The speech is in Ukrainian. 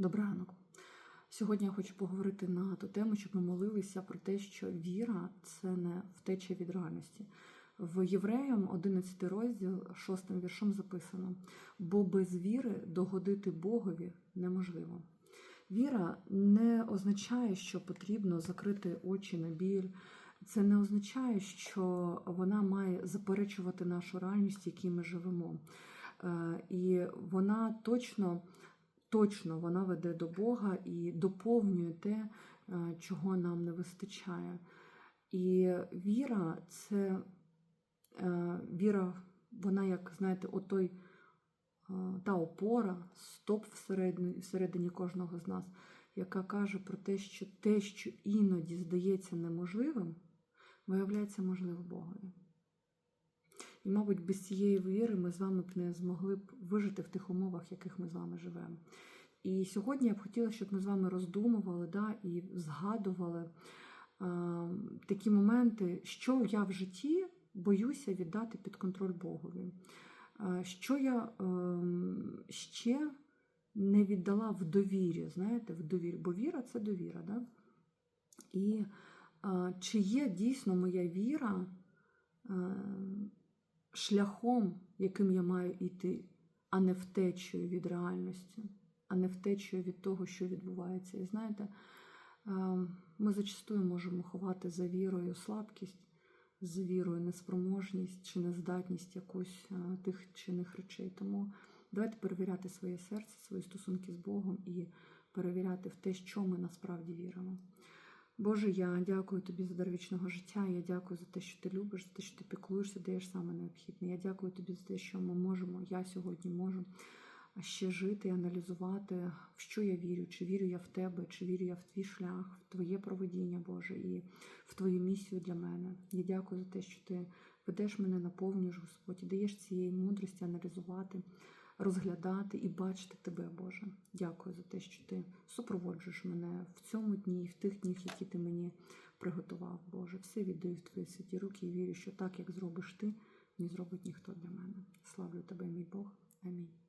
Добрий ранок. Сьогодні я хочу поговорити на ту тему, щоб ми молилися про те, що віра це не втеча від реальності. В Євреям 11 розділ 6 віршом записано: бо без віри догодити Богові неможливо. Віра не означає, що потрібно закрити очі на біль. Це не означає, що вона має заперечувати нашу реальність, в якій ми живемо. Е, І вона точно, точно вона веде до Бога і доповнює те, е, чого нам не вистачає. І віра це е, віра, вона, як знаєте, отой е, та опора, стоп всередині, кожного з нас, яка каже про те, що те, що іноді здається неможливим, виявляється можливо Богові. І, мабуть, без цієї віри ми з вами б не змогли б вижити в тих умовах, в яких ми з вами живемо. І сьогодні я б хотіла, щоб ми з вами роздумували да, і згадували е, такі моменти, що я в житті боюся віддати під контроль Богові. Е, що я е, ще не віддала в довірі, знаєте, в довірі, бо віра це довіра. Да? І е, чи є дійсно моя віра е, шляхом, яким я маю йти, а не втечею від реальності, а не втечею від того, що відбувається. І знаєте, е, ми зачастую можемо ховати за вірою слабкість, за вірою неспроможність чи нездатність якусь е, тих чи інших речей. Тому давайте перевіряти своє серце, свої стосунки з Богом і перевіряти в те, що ми насправді віримо. Боже, я дякую тобі за дар вічного життя. Я дякую за те, що ти любиш, за те, що ти піклуєшся, даєш саме необхідне. Я дякую тобі за те, що ми можемо, я сьогодні можу ще жити аналізувати, в що я вірю, чи вірю я в тебе, чи вірю я в твій шлях, в твоє проведіння, Боже, і в твою місію для мене. Я дякую за те, що ти ведеш мене, наповнюєш, Господь, і даєш цієї мудрості аналізувати розглядати і бачити тебе, Боже. Дякую за те, що ти супроводжуєш мене в цьому дні і в тих днях, які ти мені приготував, Боже. Все віддаю в твої святі руки і вірю, що так, як зробиш ти, не зробить ніхто для мене. Славлю тебе, мій Бог. Амінь.